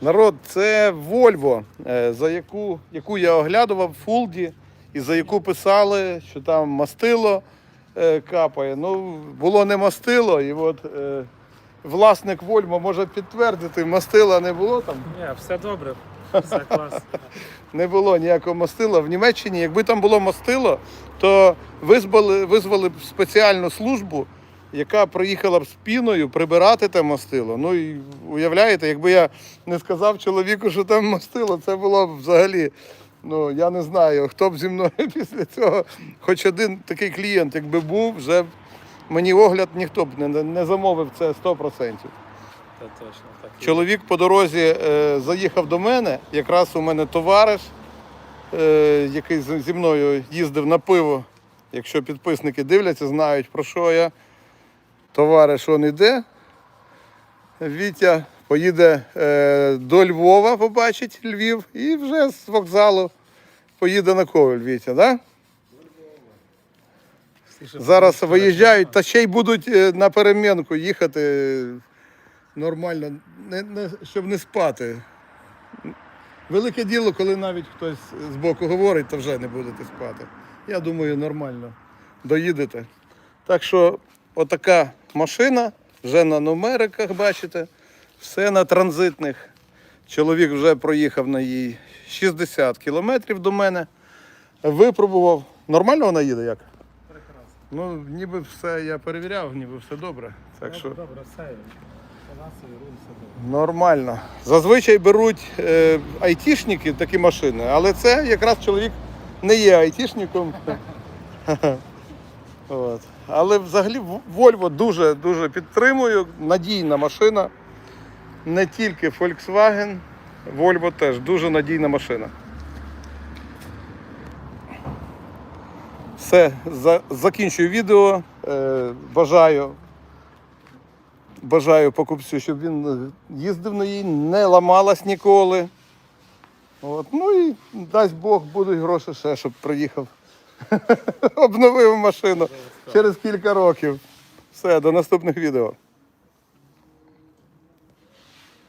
Народ, це Вольво, е, за яку, яку я оглядував в Фулді, і за яку писали, що там мастило е, капає. Ну, було не мастило, і от е, власник Вольво може підтвердити, мастила не було там. Ні, все добре. Все клас. Не було ніякого мастила. В Німеччині, якби там було мастило, то визвали, визвали б спеціальну службу, яка приїхала б з піною прибирати те мастило. Ну і уявляєте, якби я не сказав чоловіку, що там мастило, це було б взагалі. Ну, я не знаю, хто б зі мною після цього. Хоч один такий клієнт, якби був, вже мені огляд ніхто б не, не замовив це 100%. Та точно так. Чоловік по дорозі е, заїхав до мене. Якраз у мене товариш, е, який зі мною їздив на пиво. Якщо підписники дивляться, знають про що я. Товариш он іде. Вітя поїде е, до Львова, побачить Львів, і вже з вокзалу поїде на Ковель, Вітя, да? Зараз виїжджають, та ще й будуть е, на перемінку їхати нормально, не, не, щоб не спати. Велике діло, коли навіть хтось з боку говорить, то вже не будете спати. Я думаю, нормально доїдете. Так що отака машина, вже на номериках, бачите, все на транзитних. Чоловік вже проїхав на їй 60 кілометрів до мене. Випробував. Нормально вона їде як? Прекрасно. Ну, ніби все я перевіряв, ніби все добре. Так що Добре, все. Нормально. Зазвичай беруть е, айтішники такі машини, але це якраз чоловік не є айтішником. От. Але взагалі Volvo дуже дуже підтримую. Надійна машина. Не тільки Volkswagen, Volvo теж дуже надійна машина. Все, за, закінчую відео. Е, бажаю, бажаю покупцю, щоб він їздив на їй, не ламалась ніколи. От. Ну і дасть Бог, будуть гроші ще, щоб приїхав. Обновив машину через кілька років. Все, до наступних відео.